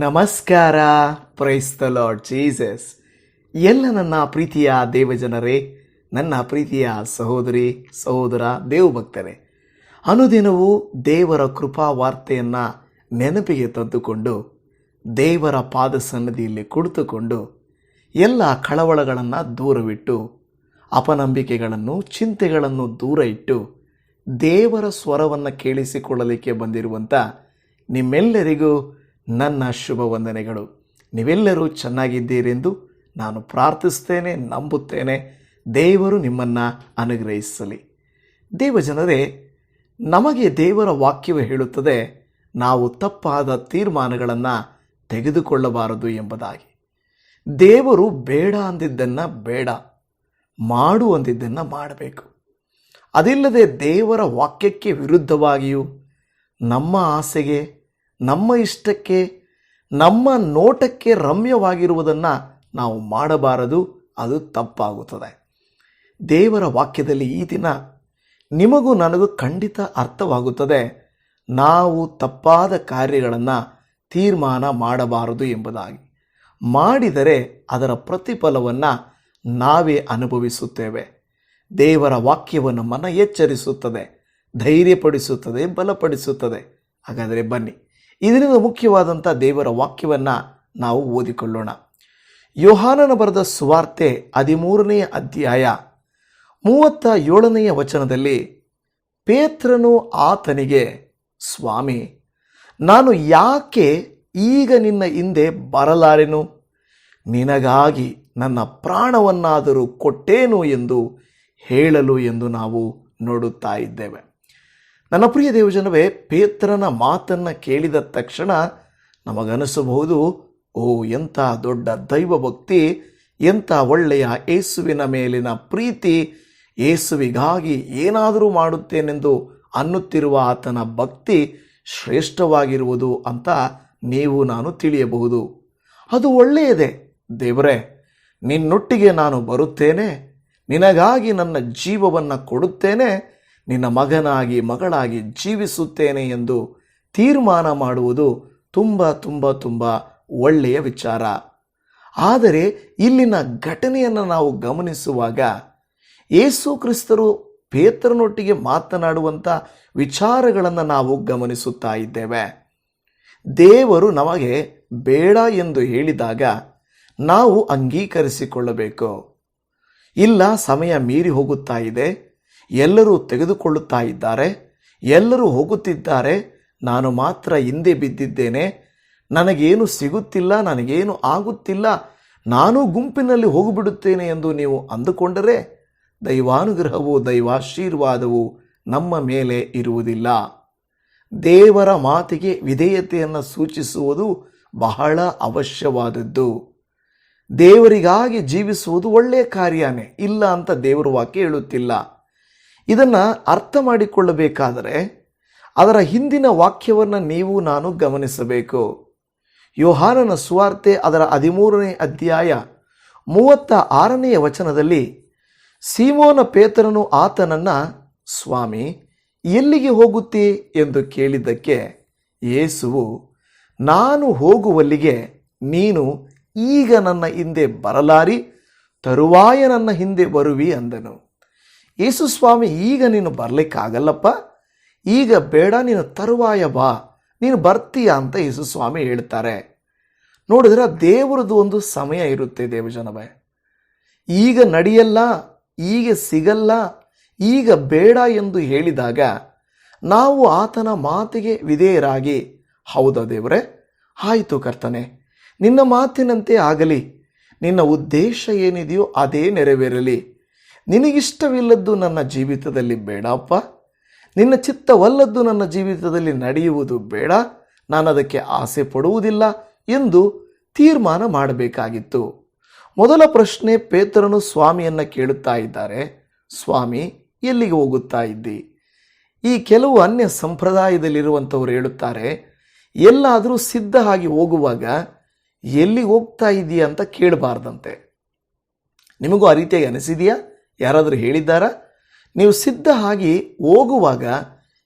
ನಮಸ್ಕಾರ. The lord Jesus ಎಲ್ಲ ನನ್ನ ಪ್ರೀತಿಯ ದೇವಜನರೇ, ನನ್ನ ಪ್ರೀತಿಯ ಸಹೋದರಿ, ಸಹೋದರ, ದೇವಭಕ್ತರೇ, ಅನುದಿನವೂ ದೇವರ ಕೃಪಾ ವಾರ್ತೆಯನ್ನು ನೆನಪಿಗೆ ತಂದುಕೊಂಡು, ದೇವರ ಪಾದ ಸನ್ನದಿಯಲ್ಲಿ ಕುಳಿತುಕೊಂಡು, ಎಲ್ಲ ಕಳವಳಗಳನ್ನು ದೂರವಿಟ್ಟು, ಅಪನಂಬಿಕೆಗಳನ್ನು, ಚಿಂತೆಗಳನ್ನು ದೂರ ಇಟ್ಟು, ದೇವರ ಸ್ವರವನ್ನು ಕೇಳಿಸಿಕೊಳ್ಳಲಿಕ್ಕೆ ಬಂದಿರುವಂಥ ನಿಮ್ಮೆಲ್ಲರಿಗೂ ನನ್ನ ಶುಭ ವಂದನೆಗಳು. ನೀವೆಲ್ಲರೂ ಚೆನ್ನಾಗಿದ್ದೀರೆಂದು ನಾನು ಪ್ರಾರ್ಥಿಸ್ತೇನೆ, ನಂಬುತ್ತೇನೆ. ದೇವರು ನಿಮ್ಮನ್ನು ಅನುಗ್ರಹಿಸಲಿ. ದೇವಜನರೇ ನಮಗೆ ದೇವರ ವಾಕ್ಯವು ಹೇಳುತ್ತದೆ, ನಾವು ತಪ್ಪಾದ ತೀರ್ಮಾನಗಳನ್ನು ತೆಗೆದುಕೊಳ್ಳಬಾರದು ಎಂಬುದಾಗಿ. ದೇವರು ಬೇಡ ಅಂದಿದ್ದನ್ನು ಬೇಡ, ಮಾಡು ಅಂದಿದ್ದನ್ನು ಮಾಡಬೇಕು. ಅದಿಲ್ಲದೆ ದೇವರ ವಾಕ್ಯಕ್ಕೆ ವಿರುದ್ಧವಾಗಿಯೂ ನಮ್ಮ ಆಸೆಗೆ ನಮ್ಮ ಇಷ್ಟಕ್ಕೆ, ನಮ್ಮ ನೋಟಕ್ಕೆ ರಮ್ಯವಾಗಿರುವುದನ್ನು ನಾವು ಮಾಡಬಾರದು, ಅದು ತಪ್ಪಾಗುತ್ತದೆ. ದೇವರ ವಾಕ್ಯದಲ್ಲಿ ಈ ದಿನ ನಿಮಗೂ ನನಗೂ ಖಂಡಿತ ಅರ್ಥವಾಗುತ್ತದೆ. ನಾವು ತಪ್ಪಾದ ಕಾರ್ಯಗಳನ್ನು ತೀರ್ಮಾನ ಮಾಡಬಾರದು ಎಂಬುದಾಗಿ. ಮಾಡಿದರೆ ಅದರ ಪ್ರತಿಫಲವನ್ನು ನಾವೇ ಅನುಭವಿಸುತ್ತೇವೆ. ದೇವರ ವಾಕ್ಯವನ್ನು ಮನ ಎಚ್ಚರಿಸುತ್ತದೆ, ಧೈರ್ಯಪಡಿಸುತ್ತದೆ, ಬಲಪಡಿಸುತ್ತದೆ. ಹಾಗಾದರೆ ಬನ್ನಿ. ಇದರಿಂದ ಮುಖ್ಯವಾದಂಥ ದೇವರ ವಾಕ್ಯವನ್ನು ನಾವು ಓದಿಕೊಳ್ಳೋಣ. ಯೋಹಾನನ ಬರೆದ ಸುವಾರ್ತೆ ಹದಿಮೂರನೆಯ ಅಧ್ಯಾಯ ಮೂವತ್ತ ಏಳನೆಯ ವಚನದಲ್ಲಿ, ಪೇತ್ರನು ಆತನಿಗೆ, ಸ್ವಾಮಿ, ನಾನು ಯಾಕೆ ಈಗ ನಿನ್ನ ಹಿಂದೆ ಬರಲಾರೆನು? ನಿನಗಾಗಿ ನನ್ನ ಪ್ರಾಣವನ್ನಾದರೂ ಕೊಟ್ಟೇನು ಎಂದು ಹೇಳಲು ಎಂದು ನಾವು ನೋಡುತ್ತಾ ಇದ್ದೇವೆ. ನನ್ನ ಪ್ರಿಯ ದೇವಜನವೇ, ಪೇತ್ರನ ಮಾತನ್ನು ಕೇಳಿದ ತಕ್ಷಣ ನಮಗನಿಸಬಹುದು, ಓ ಎಂಥ ದೊಡ್ಡ ದೈವ ಭಕ್ತಿ ಎಂಥ ಒಳ್ಳೆಯ ಏಸುವಿನ ಮೇಲಿನ ಪ್ರೀತಿ ಏಸುವಿಗಾಗಿ ಏನಾದರೂ ಮಾಡುತ್ತೇನೆಂದು ಅನ್ನುತ್ತಿರುವ ಆತನ ಭಕ್ತಿ ಶ್ರೇಷ್ಠವಾಗಿರುವುದು ಅಂತ ನೀವು ನಾನು ತಿಳಿಯಬಹುದು. ಅದು ಒಳ್ಳೆಯದೇ, ದೇವರೇ, ನಿನ್ನೊಟ್ಟಿಗೆ ನಾನು ಬರುತ್ತೇನೆ, ನಿನಗಾಗಿ ನನ್ನ ಜೀವವನ್ನು ಕೊಡುತ್ತೇನೆ ನಿನ್ನ ಮಗನಾಗಿ, ಮಗಳಾಗಿ ಜೀವಿಸುತ್ತೇನೆ ಎಂದು ತೀರ್ಮಾನ ಮಾಡುವುದು ತುಂಬ ತುಂಬ ತುಂಬ ಒಳ್ಳೆಯ ವಿಚಾರ. ಆದರೆ ಇಲ್ಲಿನ ಘಟನೆಯನ್ನು ನಾವು ಗಮನಿಸುವಾಗ ಯೇಸು ಕ್ರಿಸ್ತರು ಪೇತ್ರನೊಟ್ಟಿಗೆ ಮಾತನಾಡುವಂಥ ವಿಚಾರಗಳನ್ನು ನಾವು ಗಮನಿಸುತ್ತಾ ಇದ್ದೇವೆ. ದೇವರು ನಮಗೆ ಬೇಡ ಎಂದು ಹೇಳಿದಾಗ ನಾವು ಅಂಗೀಕರಿಸಿಕೊಳ್ಳಬೇಕು. ಇಲ್ಲ, ಸಮಯ ಮೀರಿ ಹೋಗುತ್ತಾ ಇದೆ. ಎಲ್ಲರೂ ತೆಗೆದುಕೊಳ್ಳುತ್ತಾ ಇದ್ದಾರೆ, ಎಲ್ಲರೂ ಹೋಗುತ್ತಿದ್ದಾರೆ, ನಾನು ಮಾತ್ರ ಹಿಂದೆ ಬಿದ್ದಿದ್ದೇನೆ, ನನಗೇನು ಸಿಗುತ್ತಿಲ್ಲ, ನನಗೇನು ಆಗುತ್ತಿಲ್ಲ, ನಾನು ಗುಂಪಿನಲ್ಲಿ ಹೋಗಿಬಿಡುತ್ತೇನೆ ಎಂದು ನೀವು ಅಂದುಕೊಂಡರೆ ದೈವಾನುಗ್ರಹವು ದೈವಾಶೀರ್ವಾದವು ನಮ್ಮ ಮೇಲೆ ಇರುವುದಿಲ್ಲ. ದೇವರ ಮಾತಿಗೆ ವಿಧೇಯತೆಯನ್ನು ಸೂಚಿಸುವುದು ಬಹಳ ಅವಶ್ಯವಾದದ್ದು. ದೇವರಿಗಾಗಿ ಜೀವಿಸುವುದು ಒಳ್ಳೆಯ ಕಾರ್ಯನೇ, ಇಲ್ಲ ಅಂತ ದೇವರ ವಾಕ್ಯ ಹೇಳುತ್ತಿಲ್ಲ. ಇದನ್ನು ಅರ್ಥ ಮಾಡಿಕೊಳ್ಳಬೇಕಾದರೆ ಅದರ ಹಿಂದಿನ ವಾಕ್ಯವನ್ನು ನೀವು ನಾನು ಗಮನಿಸಬೇಕು. ಯೋಹಾನನ ಸುವಾರ್ತೆ ಅದರ ಹದಿಮೂರನೇ ಅಧ್ಯಾಯ ಮೂವತ್ತ ಆರನೆಯ ವಚನದಲ್ಲಿ ಸೀಮೋನ ಪೇತರನು ಆತನನ್ನು, ಸ್ವಾಮಿ, ಎಲ್ಲಿಗೆ ಹೋಗುತ್ತಿ? ಎಂದು ಕೇಳಿದ್ದಕ್ಕೆ ಯೇಸುವು, ನಾನು ಹೋಗುವಲ್ಲಿಗೆ ನೀನು ಈಗ ನನ್ನ ಹಿಂದೆ ಬರಲಾರಿ, ತರುವಾಯ ನನ್ನ ಹಿಂದೆ ಬರುವಿ ಅಂದನು. ಯೇಸು ಸ್ವಾಮಿ, ಈಗ ನೀನು ಬರಲಿಕ್ಕಾಗಲ್ಲಪ್ಪ. ಈಗ ಬೇಡ, ನೀನು ತರುವಾಯ ಬಾ. ನೀನು ಬರ್ತೀಯ ಅಂತ ಯೇಸು ಸ್ವಾಮಿ ಹೇಳ್ತಾರೆ. ನೋಡಿದ್ರೆ ದೇವರದ್ದು ಒಂದು ಸಮಯ ಇರುತ್ತೆ ದೇವಜನವೇ. ಈಗ ನಡೆಯಲ್ಲ, ಈಗ ಸಿಗಲ್ಲ, ಈಗ ಬೇಡ ಎಂದು ಹೇಳಿದಾಗ ನಾವು ಆತನ ಮಾತಿಗೆ ವಿಧೇಯರಾಗಿ, ಹೌದಾ ದೇವರೇ? ಆಯಿತು ಕರ್ತನೆ, ನಿನ್ನ ಮಾತಿನಂತೆ ಆಗಲಿ, ನಿನ್ನ ಉದ್ದೇಶ ಏನಿದೆಯೋ ಅದೇ ನೆರವೇರಲಿ. ನಿನಗಿಷ್ಟವಿಲ್ಲದ್ದು ನನ್ನ ಜೀವಿತದಲ್ಲಿ ಬೇಡಪ್ಪ. ನಿನ್ನ ಚಿತ್ತವಲ್ಲದ್ದು ನನ್ನ ಜೀವಿತದಲ್ಲಿ ನಡೆಯುವುದು ಬೇಡ. ನಾನು ಅದಕ್ಕೆ ಆಸೆ ಪಡುವುದಿಲ್ಲ ಎಂದು ತೀರ್ಮಾನ ಮಾಡಬೇಕಾಗಿತ್ತು. ಮೊದಲ ಪ್ರಶ್ನೆ ಪೇತ್ರನು ಸ್ವಾಮಿಯನ್ನು ಕೇಳುತ್ತಾ ಇದ್ದಾರೆ. ಸ್ವಾಮಿ, ಎಲ್ಲಿಗೆ ಹೋಗುತ್ತಾ ಇದ್ದಿ? ಈ ಕೆಲವು ಅನ್ಯ ಸಂಪ್ರದಾಯದಲ್ಲಿರುವಂಥವ್ರು ಹೇಳುತ್ತಾರೆ, ಎಲ್ಲಾದರೂ ಸಿದ್ಧ ಆಗಿ ಹೋಗುವಾಗ ಎಲ್ಲಿಗೆ ಹೋಗ್ತಾ ಇದೆಯಾ ಅಂತ ಕೇಳಬಾರ್ದಂತೆ. ನಿಮಗೂ ಆ ರೀತಿಯಾಗಿ ಅನಿಸಿದೆಯಾ? ಯಾರಾದರೂ ಹೇಳಿದ್ದಾರಾ? ನೀವು ಸಿದ್ಧ ಆಗಿ ಹೋಗುವಾಗ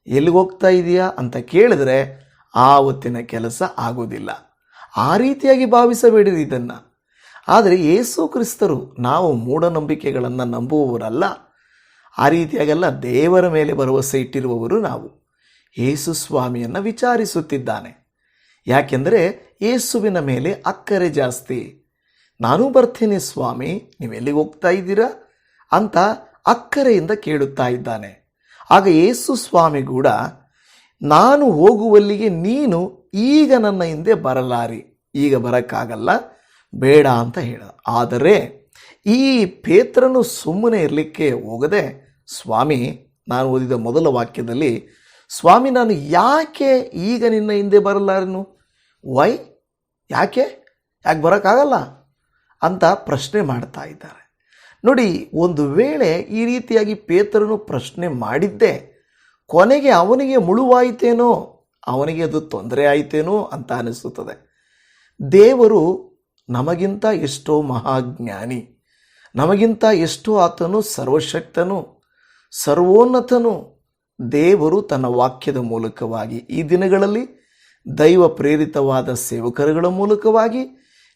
ಎಲ್ಲಿಗೆ ಹೋಗ್ತಾ ಇದೆಯಾ ಅಂತ ಕೇಳಿದ್ರೆ ಹೊತ್ತಿನ ಕೆಲಸ ಆಗೋದಿಲ್ಲ. ಆ ರೀತಿಯಾಗಿ ಭಾವಿಸಬೇಡಿರಿ ಇದನ್ನು. ಆದರೆ ಯೇಸು ಕ್ರಿಸ್ತರು ನಾವು ಮೂಢನಂಬಿಕೆಗಳನ್ನು ನಂಬುವವರಲ್ಲ. ಆ ರೀತಿಯಾಗೆಲ್ಲ ದೇವರ ಮೇಲೆ ಭರವಸೆ ಇಟ್ಟಿರುವವರು ನಾವು. ಯೇಸು ಸ್ವಾಮಿಯನ್ನು ವಿಚಾರಿಸುತ್ತಿದ್ದಾನೆ. ಯಾಕೆಂದರೆ ಯೇಸುವಿನ ಮೇಲೆ ಅಕ್ಕರೆ ಜಾಸ್ತಿ. ನಾನು ಬರ್ತೀನಿ ಸ್ವಾಮಿ, ನೀವೆಲ್ಲಿಗೆ ಹೋಗ್ತಾ ಇದ್ದೀರಾ? ಅಂತ ಅಕ್ಕರೆಯಿಂದ ಕೇಳುತ್ತಾ ಇದ್ದಾನೆ. ಆಗ ಯೇಸು ಸ್ವಾಮಿ ಕೂಡ, ನಾನು ಹೋಗುವಲ್ಲಿಗೆ ನೀನು ಈಗ ನನ್ನ ಹಿಂದೆ ಬರಲಾರಿ. ಈಗ ಬರೋಕ್ಕಾಗಲ್ಲ, ಬೇಡ ಅಂತ ಹೇಳ. ಆದರೆ ಈ ಪೇತ್ರನು ಸುಮ್ಮನೆ ಇರಲಿಕ್ಕೆ ಹೋಗದೆ, ಸ್ವಾಮಿ, ನಾನು ಓದಿದ ಮೊದಲ ವಾಕ್ಯದಲ್ಲಿ, ಸ್ವಾಮಿ, ನಾನು ಯಾಕೆ ಈಗ ನಿನ್ನ ಹಿಂದೆ ಬರಲಾರನು ವೈ ಯಾಕೆ? ಯಾಕೆ ಬರೋಕ್ಕಾಗಲ್ಲ? ಅಂತ ಪ್ರಶ್ನೆ ಮಾಡ್ತಾ ಇದ್ದಾರೆ. ನೋಡಿ, ಒಂದು ವೇಳೆ ಈ ರೀತಿಯಾಗಿ ಪೇತರನು ಪ್ರಶ್ನೆ ಮಾಡಿದ್ದೆ, ಕೊನೆಗೆ ಅವನಿಗೆ ಮುಳುವಾಯಿತೇನೋ, ಅವನಿಗೆ ಅದು ತೊಂದರೆ ಆಯಿತೇನೋ ಅಂತ ಅನಿಸುತ್ತದೆ. ದೇವರು ನಮಗಿಂತ ಎಷ್ಟೋ ಮಹಾಜ್ಞಾನಿ, ನಮಗಿಂತ ಎಷ್ಟೋ ಆತನು ಸರ್ವಶಕ್ತನು, ಸರ್ವೋನ್ನತನು. ದೇವರು ತನ್ನ ವಾಕ್ಯದ ಮೂಲಕವಾಗಿ ಈ ದಿನಗಳಲ್ಲಿ ದೈವ ಪ್ರೇರಿತವಾದ ಸೇವಕರುಗಳ ಮೂಲಕವಾಗಿ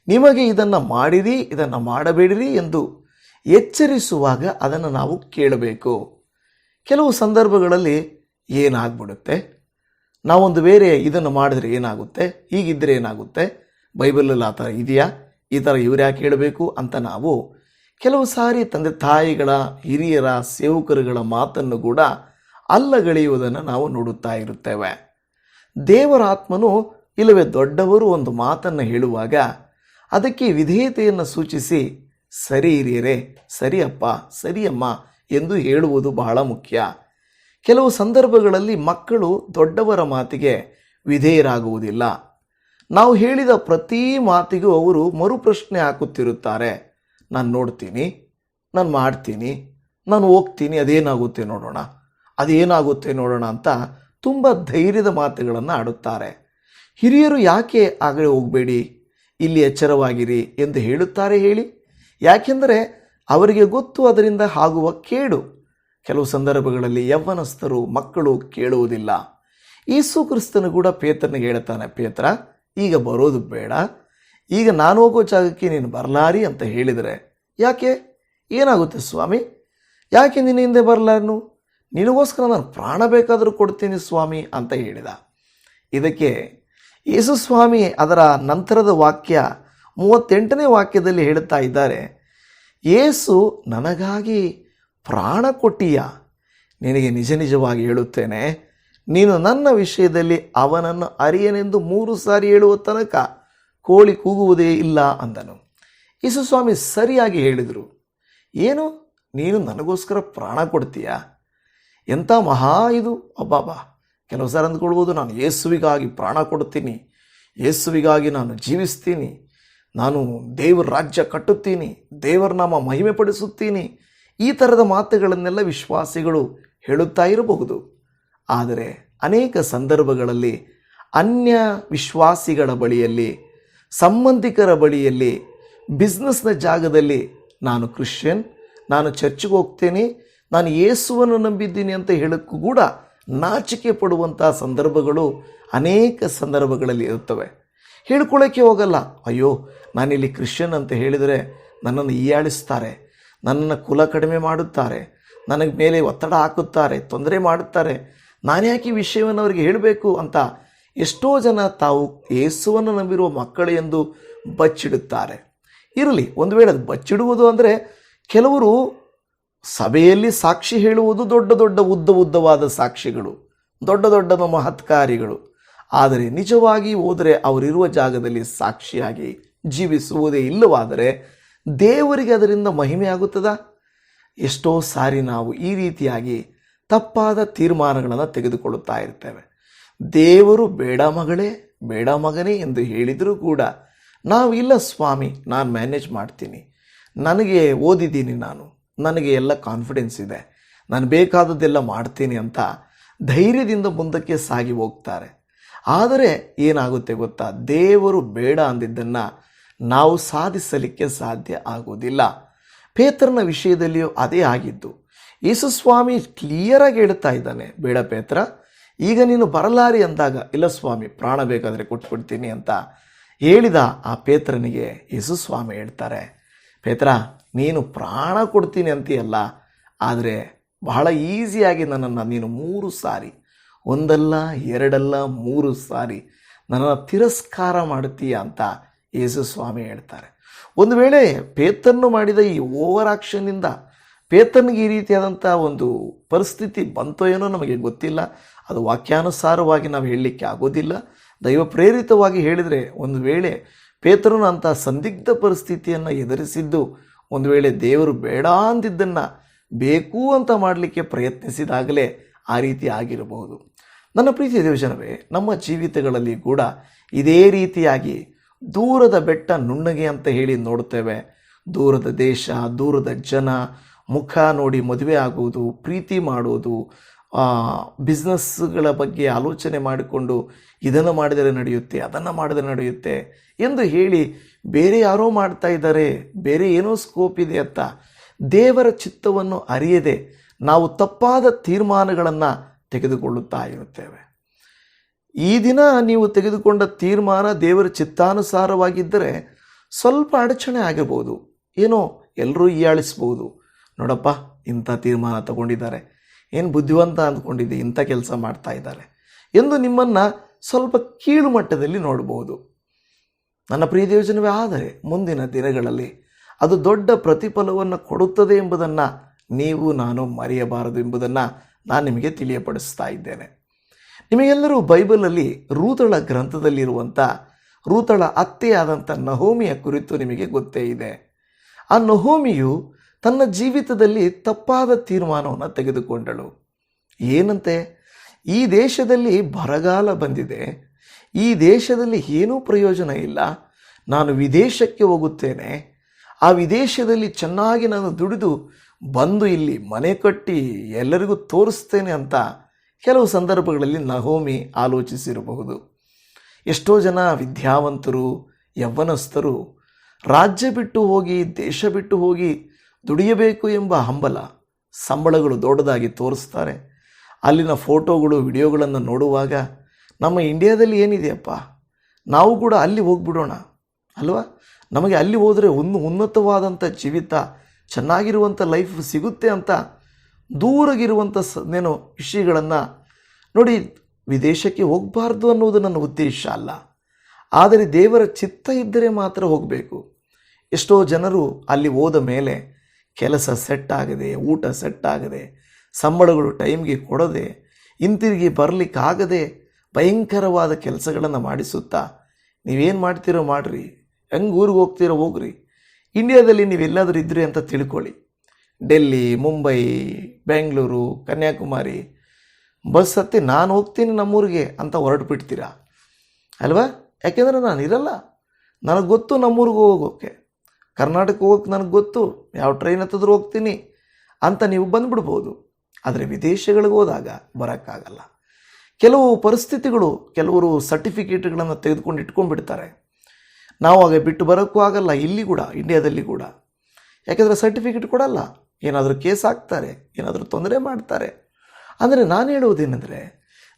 ನಿಮಗೆ ಇದನ್ನು ಮಾಡಿರಿ, ಇದನ್ನು ಮಾಡಬೇಡಿರಿ ಎಂದು ಎಚ್ಚರಿಸುವಾಗ ಅದನ್ನು ನಾವು ಕೇಳಬೇಕು. ಕೆಲವು ಸಂದರ್ಭಗಳಲ್ಲಿ ಏನಾಗ್ಬಿಡುತ್ತೆ? ನಾವೊಂದು ಬೇರೆ ಇದನ್ನು ಮಾಡಿದ್ರೆ ಏನಾಗುತ್ತೆ? ಹೀಗಿದ್ದರೆ ಏನಾಗುತ್ತೆ? ಬೈಬಲಲ್ಲಿ ಆ ಥರ ಇದೆಯಾ? ಈ ಥರ ಇವ್ರು ಯಾಕೆ ಹೇಳಬೇಕು ಅಂತ ನಾವು ಕೆಲವು ಸಾರಿ ತಂದೆ ತಾಯಿಗಳ, ಹಿರಿಯರ, ಸೇವಕರುಗಳ ಮಾತನ್ನು ಕೂಡ ಅಲ್ಲಗಳೆಯುವುದನ್ನು ನಾವು ನೋಡುತ್ತಾ ಇರುತ್ತೇವೆ. ದೇವರ ಆತ್ಮನು ಇಲ್ಲವೇ ದೊಡ್ಡವರು ಒಂದು ಮಾತನ್ನು ಹೇಳುವಾಗ ಅದಕ್ಕೆ ವಿಧೇಯತೆಯನ್ನು ಸೂಚಿಸಿ ಸರಿ ಹಿರಿಯರೇ, ಸರಿಯಪ್ಪ, ಸರಿಯಮ್ಮ ಎಂದು ಹೇಳುವುದು ಬಹಳ ಮುಖ್ಯ. ಕೆಲವು ಸಂದರ್ಭಗಳಲ್ಲಿ ಮಕ್ಕಳು ದೊಡ್ಡವರ ಮಾತಿಗೆ ವಿಧೇಯರಾಗುವುದಿಲ್ಲ. ನಾವು ಹೇಳಿದ ಪ್ರತಿ ಮಾತಿಗೂ ಅವರು ಮರುಪ್ರಶ್ನೆ ಹಾಕುತ್ತಿರುತ್ತಾರೆ. ನಾನು ನೋಡ್ತೀನಿ, ನಾನು ಮಾಡ್ತೀನಿ, ನಾನು ಹೋಗ್ತೀನಿ, ಅದೇನಾಗುತ್ತೆ ನೋಡೋಣ ಅದೇನಾಗುತ್ತೆ ನೋಡೋಣ ಅಂತ ತುಂಬ ಧೈರ್ಯದ ಮಾತುಗಳನ್ನು ಆಡುತ್ತಾರೆ. ಹಿರಿಯರು ಯಾಕೆ ಆಗಲೇ ಹೋಗಬೇಡಿ, ಇಲ್ಲಿ ಎಚ್ಚರವಾಗಿರಿ ಎಂದು ಹೇಳುತ್ತಾರೆ ಹೇಳಿ? ಯಾಕೆಂದರೆ ಅವರಿಗೆ ಗೊತ್ತು ಅದರಿಂದ ಆಗುವ ಕೇಡು. ಕೆಲವು ಸಂದರ್ಭಗಳಲ್ಲಿ ಯವ್ವನಸ್ಥರು ಮಕ್ಕಳು ಕೇಳುವುದಿಲ್ಲ. ಈಸು ಕ್ರಿಸ್ತನು ಕೂಡ ಪೇತ್ರನಿಗೆ ಹೇಳ್ತಾನೆ, ಪೇತ್ರ, ಈಗ ಬರೋದು ಬೇಡ. ಈಗ ನಾನು ಹೋಗೋ ಜಾಗಕ್ಕೆ ನೀನು ಬರಲಾರಿ ಅಂತ ಹೇಳಿದರೆ ಯಾಕೆ? ಏನಾಗುತ್ತೆ ಸ್ವಾಮಿ? ಯಾಕೆ ನಿನ್ನ ಹಿಂದೆ ಬರಲಾರನು? ನಿನಗೋಸ್ಕರ ನಾನು ಪ್ರಾಣ ಬೇಕಾದರೂ ಕೊಡ್ತೀನಿ ಸ್ವಾಮಿ ಅಂತ ಹೇಳಿದ. ಇದಕ್ಕೆ ಯೇಸು ಸ್ವಾಮಿ ಅದರ ನಂತರದ ವಾಕ್ಯ ಮೂವತ್ತೆಂಟನೇ ವಾಕ್ಯದಲ್ಲಿ ಹೇಳುತ್ತಾ ಇದ್ದಾರೆ ಏಸು ನನಗಾಗಿ ಪ್ರಾಣ ಕೊಟ್ಟೀಯ? ನಿನಗೆ ನಿಜ ನಿಜವಾಗಿ ಹೇಳುತ್ತೇನೆ, ನೀನು ನನ್ನ ವಿಷಯದಲ್ಲಿ ಅವನನ್ನು ಅರಿಯನೆಂದು ಮೂರು ಸಾರಿ ಹೇಳುವ ತನಕ ಕೋಳಿ ಕೂಗುವುದೇ ಇಲ್ಲ ಅಂದನು. ಯೇಸು ಸ್ವಾಮಿ ಸರಿಯಾಗಿ ಹೇಳಿದರು, ಏನು? ನೀನು ನನಗೋಸ್ಕರ ಪ್ರಾಣ ಕೊಡ್ತೀಯ? ಎಂಥ ಮಹಾ ಇದು? ಅಬ್ಬಾಬಾ ಕೆಲವು ಸಾರಿ ಅಂದ್ಕೊಳ್ಬೋದು, ನಾನು ಯೇಸುವಿಗಾಗಿ ಪ್ರಾಣ ಕೊಡ್ತೀನಿ, ಯೇಸುವಿಗಾಗಿ ನಾನು ಜೀವಿಸ್ತೀನಿ ನಾನು ದೇವರ ರಾಜ್ಯ ಕಟ್ಟುತ್ತೀನಿ, ದೇವರ ನಾಮ ಮಹಿಮೆ ಪಡಿಸುತ್ತೀನಿ ಈ ಥರದ ಮಾತುಗಳನ್ನೆಲ್ಲ ವಿಶ್ವಾಸಿಗಳು ಹೇಳುತ್ತಾ ಇರಬಹುದು. ಆದರೆ ಅನೇಕ ಸಂದರ್ಭಗಳಲ್ಲಿ ಅನ್ಯ ವಿಶ್ವಾಸಿಗಳ ಬಳಿಯಲ್ಲಿ, ಸಂಬಂಧಿಕರ ಬಳಿಯಲ್ಲಿ, ಬಿಸ್ನೆಸ್ನ ಜಾಗದಲ್ಲಿ ನಾನು ಕ್ರಿಶ್ಚಿಯನ್, ನಾನು ಚರ್ಚ್ಗೆ ಹೋಗ್ತೇನೆ, ನಾನು ಯೇಸುವನ್ನು ನಂಬಿದ್ದೀನಿ ಅಂತ ಹೇಳೋಕ್ಕೂ ಕೂಡ ನಾಚಿಕೆ ಪಡುವಂಥ ಸಂದರ್ಭಗಳು ಅನೇಕ ಸಂದರ್ಭಗಳಲ್ಲಿ ಇರುತ್ತವೆ. ಹೇಳ್ಕೊಳ್ಳೋಕ್ಕೆ ಹೋಗಲ್ಲ. ಅಯ್ಯೋ, ನಾನಿಲ್ಲಿ ಕ್ರಿಶ್ಚಿಯನ್ ಅಂತ ಹೇಳಿದರೆ ನನ್ನನ್ನು ಹೀಯಾಳಿಸ್ತಾರೆ, ನನ್ನನ್ನು ಕುಲ ಕಡಿಮೆ ಮಾಡುತ್ತಾರೆ, ನನಗೆ ಮೇಲೆ ಒತ್ತಡ ಹಾಕುತ್ತಾರೆ, ತೊಂದರೆ ಮಾಡುತ್ತಾರೆ. ನಾನ್ಯಾಕೆ ಈ ವಿಷಯವನ್ನು ಅವರಿಗೆ ಹೇಳಬೇಕು ಅಂತ ಎಷ್ಟೋ ಜನ ತಾವು ಯೇಸುವನ್ನು ನಂಬಿರುವ ಮಕ್ಕಳು ಎಂದು ಬಚ್ಚಿಡುತ್ತಾರೆ. ಇರಲಿ, ಒಂದು ವೇಳೆ ಅದು ಬಚ್ಚಿಡುವುದು ಅಂದರೆ ಕೆಲವರು ಸಭೆಯಲ್ಲಿ ಸಾಕ್ಷಿ ಹೇಳುವುದು ದೊಡ್ಡ ದೊಡ್ಡ ಉದ್ದ ಉದ್ದವಾದ ಸಾಕ್ಷಿಗಳು, ದೊಡ್ಡ ದೊಡ್ಡ ಮಹತ್ಕಾರಿಗಳು. ಆದರೆ ನಿಜವಾಗಿ ಹೋದರೆ ಅವರಿರುವ ಜಾಗದಲ್ಲಿ ಸಾಕ್ಷಿಯಾಗಿ ಜೀವಿಸುವುದೇ ಇಲ್ಲವಾದರೆ ದೇವರಿಗೆ ಅದರಿಂದ ಮಹಿಮೆ ಆಗುತ್ತದಾ? ಎಷ್ಟೋ ಸಾರಿ ನಾವು ಈ ರೀತಿಯಾಗಿ ತಪ್ಪಾದ ತೀರ್ಮಾನಗಳನ್ನು ತೆಗೆದುಕೊಳ್ಳುತ್ತಾ ಇರ್ತೇವೆ. ದೇವರು ಬೇಡ ಮಗಳೇ, ಬೇಡ ಮಗನೇ ಎಂದು ಹೇಳಿದರೂ ಕೂಡ ನಾವು, ಇಲ್ಲ ಸ್ವಾಮಿ, ನಾನು ಮ್ಯಾನೇಜ್ ಮಾಡ್ತೀನಿ. ನನಗೆ ಓದಿದ್ದೀನಿ ನಾನು. ನನಗೆ ಎಲ್ಲ ಕಾನ್ಫಿಡೆನ್ಸ್ ಇದೆ. ನಾನು ಬೇಕಾದದ್ದೆಲ್ಲ ಮಾಡ್ತೀನಿ ಅಂತ ಧೈರ್ಯದಿಂದ ಮುಂದಕ್ಕೆ ಸಾಗಿ ಹೋಗ್ತಾರೆ. ಆದರೆ ಏನಾಗುತ್ತೆ ಗೊತ್ತಾ? ದೇವರು ಬೇಡ ಅಂದಿದ್ದನ್ನು ನಾವು ಸಾಧಿಸಲಿಕ್ಕೆ ಸಾಧ್ಯ ಆಗುವುದಿಲ್ಲ. ಪೇತ್ರನ ವಿಷಯದಲ್ಲಿಯೂ ಅದೇ ಆಗಿದ್ದು, ಯೇಸುಸ್ವಾಮಿ ಕ್ಲಿಯರಾಗಿ ಹೇಳ್ತಾ ಇದ್ದಾನೆ, ಬೇಡ ಪೇತ್ರ, ಈಗ ನೀನು ಬರಲಾರಿ ಅಂದಾಗ, ಇಲ್ಲ ಸ್ವಾಮಿ, ಪ್ರಾಣ ಬೇಕಾದರೆ ಕೊಟ್ಬಿಡ್ತೀನಿ ಅಂತ ಹೇಳಿದ ಆ ಪೇತ್ರನಿಗೆ ಯೇಸುಸ್ವಾಮಿ ಹೇಳ್ತಾರೆ, ಪೇತ್ರ, ನೀನು ಪ್ರಾಣ ಕೊಡ್ತೀನಿ ಅಂತೀಯಲ್ಲ, ಆದರೆ ಬಹಳ ಈಸಿಯಾಗಿ ನನ್ನನ್ನು ನೀನು ಮೂರು ಸಾರಿ ಒಂದಲ್ಲ, ಎರಡಲ್ಲ, ಮೂರು ಸಾರಿ ನನ್ನನ್ನು ತಿರಸ್ಕಾರ ಮಾಡ್ತೀಯ ಅಂತ ಯೇಸು ಸ್ವಾಮಿ ಹೇಳ್ತಾರೆ. ಒಂದು ವೇಳೆ ಪೇತನ್ನು ಮಾಡಿದ ಈ ಓವರ್ ಆಕ್ಷನ್ನಿಂದ ಪೇತನ್ಗೆ ಈ ರೀತಿಯಾದಂಥ ಒಂದು ಪರಿಸ್ಥಿತಿ ಬಂತೋ ಏನೋ ನಮಗೆ ಗೊತ್ತಿಲ್ಲ. ಅದು ವಾಕ್ಯಾನುಸಾರವಾಗಿ ನಾವು ಹೇಳಲಿಕ್ಕೆ ಆಗೋದಿಲ್ಲ. ದೈವ ಪ್ರೇರಿತವಾಗಿ ಹೇಳಿದರೆ ಒಂದು ವೇಳೆ ಪೇತ್ರನು ಅಂಥ ಸಂದಿಗ್ಧ ಪರಿಸ್ಥಿತಿಯನ್ನು ಎದುರಿಸಿದ್ದು, ಒಂದು ವೇಳೆ ದೇವರು ಬೇಡ ಅಂದಿದ್ದನ್ನು ಬೇಕು ಅಂತ ಮಾಡಲಿಕ್ಕೆ ಪ್ರಯತ್ನಿಸಿದಾಗಲೇ ಆ ರೀತಿ ಆಗಿರಬಹುದು. ನನ್ನ ಪ್ರೀತಿಯ ದೇವಜನವೇ ನಮ್ಮ ಜೀವಿತಗಳಲ್ಲಿ ಕೂಡ ಇದೇ ರೀತಿಯಾಗಿ ದೂರದ ಬೆಟ್ಟ ನುಣ್ಣಗೆ ಅಂತ ಹೇಳಿ ನೋಡುತ್ತೇವೆ. ದೂರದ ದೇಶ, ದೂರದ ಜನ, ಮುಖ ನೋಡಿ ಮದುವೆ ಆಗುವುದು, ಪ್ರೀತಿ ಮಾಡುವುದು ಬಿಸ್ನೆಸ್ಗಳ ಬಗ್ಗೆ ಆಲೋಚನೆ ಮಾಡಿಕೊಂಡು ಇದನ್ನು ಮಾಡಿದರೆ ನಡೆಯುತ್ತೆ, ಅದನ್ನು ಮಾಡಿದರೆ ನಡೆಯುತ್ತೆ ಎಂದು ಹೇಳಿ ಬೇರೆ ಯಾರೋ ಮಾಡ್ತಾ ಇದ್ದಾರೆ, ಬೇರೆ ಏನೋ ಸ್ಕೋಪ್ ಇದೆ ಅಂತ ದೇವರ ಚಿತ್ತವನ್ನು ಅರಿಯದೆ ನಾವು ತಪ್ಪಾದ ತೀರ್ಮಾನಗಳನ್ನು ತೆಗೆದುಕೊಳ್ಳುತ್ತಾ ಇರುತ್ತೇವೆ ಈ ದಿನ ನೀವು ತೆಗೆದುಕೊಂಡ ತೀರ್ಮಾನ ದೇವರ ಚಿತ್ತಾನುಸಾರವಾಗಿದ್ದರೆ ಸ್ವಲ್ಪ ಅಡಚಣೆ ಆಗಿರ್ಬೋದು. ಏನೋ ಎಲ್ಲರೂ ಹೀಯಾಳಿಸ್ಬೋದು. ನೋಡಪ್ಪ, ಇಂಥ ತೀರ್ಮಾನ ತಗೊಂಡಿದ್ದಾರೆ. ಏನು ಬುದ್ಧಿವಂತ ಅಂದ್ಕೊಂಡಿದ್ದೆ, ಇಂಥ ಕೆಲಸ ಮಾಡ್ತಾ ಇದ್ದಾರೆ ಎಂದು ನಿಮ್ಮನ್ನು ಸ್ವಲ್ಪ ಕೀಳು ಮಟ್ಟದಲ್ಲಿ ನೋಡಬಹುದು ನನ್ನ ಪ್ರಿಯ ಆದರೆ ಮುಂದಿನ ದಿನಗಳಲ್ಲಿ ಅದು ದೊಡ್ಡ ಪ್ರತಿಫಲವನ್ನು ಕೊಡುತ್ತದೆ ಎಂಬುದನ್ನು ನೀವು, ನಾನು ಮರೆಯಬಾರದು ಎಂಬುದನ್ನು ನಾನು ನಿಮಗೆ ತಿಳಿಯಪಡಿಸ್ತಾ ಇದ್ದೇನೆ. ನಿಮಗೆಲ್ಲರೂ ಬೈಬಲಲ್ಲಿ ರೂತಳ ಗ್ರಂಥದಲ್ಲಿರುವಂಥ ರೂತಳ ಅತ್ತೆಯಾದಂಥ ನಹೋಮಿಯ ಕುರಿತು ನಿಮಗೆ ಗೊತ್ತೇ ಇದೆ. ಆ ನಹೋಮಿಯು ತನ್ನ ಜೀವಿತದಲ್ಲಿ ತಪ್ಪಾದ ತೀರ್ಮಾನವನ್ನು ತೆಗೆದುಕೊಂಡಳು. ಏನಂತೆ? ಈ ದೇಶದಲ್ಲಿ ಬರಗಾಲ ಬಂದಿದೆ. ಈ ದೇಶದಲ್ಲಿ ಏನೂ ಪ್ರಯೋಜನ ಇಲ್ಲ. ನಾನು ವಿದೇಶಕ್ಕೆ ಹೋಗುತ್ತೇನೆ. ಆ ವಿದೇಶದಲ್ಲಿ ಚೆನ್ನಾಗಿ ನಾನು ದುಡಿದು ಬಂದು ಇಲ್ಲಿ ಮನೆ ಕಟ್ಟಿ ಎಲ್ಲರಿಗೂ ತೋರಿಸ್ತೇನೆ ಅಂತ ಕೆಲವು ಸಂದರ್ಭಗಳಲ್ಲಿ ನಹೋಮಿ ಆಲೋಚಿಸಿರಬಹುದು. ಎಷ್ಟೋ ಜನ ವಿದ್ಯಾವಂತರು ಯವ್ವನಸ್ಥರು ರಾಜ್ಯ ಬಿಟ್ಟು ಹೋಗಿ, ದೇಶ ಬಿಟ್ಟು ಹೋಗಿ ದುಡಿಯಬೇಕು ಎಂಬ ಹಂಬಲ ಸಂಬಳಗಳು ದೊಡ್ಡದಾಗಿ ತೋರಿಸ್ತಾರೆ. ಅಲ್ಲಿನ ಫೋಟೋಗಳು, ವಿಡಿಯೋಗಳನ್ನು ನೋಡುವಾಗ, ನಮ್ಮ ಇಂಡಿಯಾದಲ್ಲಿ ಏನಿದೆಯಪ್ಪ ನಾವು ಕೂಡ ಅಲ್ಲಿ ಹೋಗ್ಬಿಡೋಣ, ಅಲ್ವಾ? ನಮಗೆ ಅಲ್ಲಿ ಹೋದರೆ ಒಂದು ಉನ್ನತವಾದಂಥ ಜೀವಿತ ಚೆನ್ನಾಗಿರುವಂಥ ಲೈಫ್ ಸಿಗುತ್ತೆ ಅಂತ ದೂರಗಿರುವಂಥ ಸ, ಏನು ವಿಷಯಗಳನ್ನು ನೋಡಿ ವಿದೇಶಕ್ಕೆ ಹೋಗಬಾರ್ದು ಅನ್ನೋದು ನನ್ನ ಉದ್ದೇಶ ಅಲ್ಲ. ಆದರೆ ದೇವರ ಚಿತ್ತ ಇದ್ದರೆ ಮಾತ್ರ ಹೋಗಬೇಕು. ಎಷ್ಟೋ ಜನರು ಅಲ್ಲಿ ಹೋದ ಮೇಲೆ ಕೆಲಸ ಸೆಟ್ ಆಗದೆ, ಊಟ ಸೆಟ್ ಆಗದೆ, ಸಂಬಳಗಳು ಟೈಮ್ಗೆ ಕೊಡದೆ, ಹಿಂತಿರುಗಿ ಬರಲಿಕ್ಕಾಗದೆ ಭಯಂಕರವಾದ ಕೆಲಸಗಳನ್ನು ಮಾಡಿಸುತ್ತಾ ನೀವೇನು ಮಾಡ್ತೀರೋ ಮಾಡಿರಿ. ಹೆಂಗೆ ಊರಿಗೆ ಹೋಗ್ತೀರೋ ಹೋಗ್ರಿ. ಇಂಡಿಯಾದಲ್ಲಿ ನೀವೆಲ್ಲಾದರೂ ಇದ್ರಿ ಅಂತ ತಿಳ್ಕೊಳ್ಳಿ. ಡೆಲ್ಲಿ, ಮುಂಬೈ, ಬೆಂಗಳೂರು, ಕನ್ಯಾಕುಮಾರಿ, ಬಸ್ ಹತ್ತಿ ನಾನು ಹೋಗ್ತೀನಿ ನಮ್ಮೂರಿಗೆ ಅಂತ ಹೊರಟುಬಿಡ್ತೀರಾ? ಅಲ್ವಾ? ಯಾಕೆಂದರೆ ನಾನು ಇರಲ್ಲ. ನನಗೆ ಗೊತ್ತು ನಮ್ಮೂರಿಗೆ ಹೋಗೋಕ್ಕೆ ಕರ್ನಾಟಕ ಹೋಗೋಕೆ ನನಗೆ ಗೊತ್ತು. ಯಾವ ಟ್ರೈನ್ ಹತ್ತಿದ್ರು ಹೋಗ್ತೀನಿ ಅಂತ ನೀವು ಬಂದುಬಿಡ್ಬೋದು. ಆದರೆ ವಿದೇಶಗಳಿಗೆ ಹೋದಾಗ ಬರೋಕ್ಕಾಗಲ್ಲ. ಕೆಲವು ಪರಿಸ್ಥಿತಿಗಳು, ಕೆಲವರು ಸರ್ಟಿಫಿಕೇಟ್ಗಳನ್ನು ತೆಗೆದುಕೊಂಡು ಇಟ್ಕೊಂಡ್ಬಿಡ್ತಾರೆ. ನಾವು ಆಗ ಬಿಟ್ಟು ಬರೋಕ್ಕೂ ಆಗಲ್ಲ, ಇಲ್ಲಿ ಕೂಡ ಇಂಡಿಯಾದಲ್ಲಿ ಕೂಡ. ಯಾಕೆಂದರೆ ಸರ್ಟಿಫಿಕೇಟ್ ಕೊಡಲ್ಲ. ಏನಾದರೂ ಕೇಸ್ ಹಾಕ್ತಾರೆ, ಏನಾದರೂ ತೊಂದರೆ ಮಾಡ್ತಾರೆ. ಅಂದರೆ ನಾನು ಹೇಳುವುದೇನೆಂದರೆ,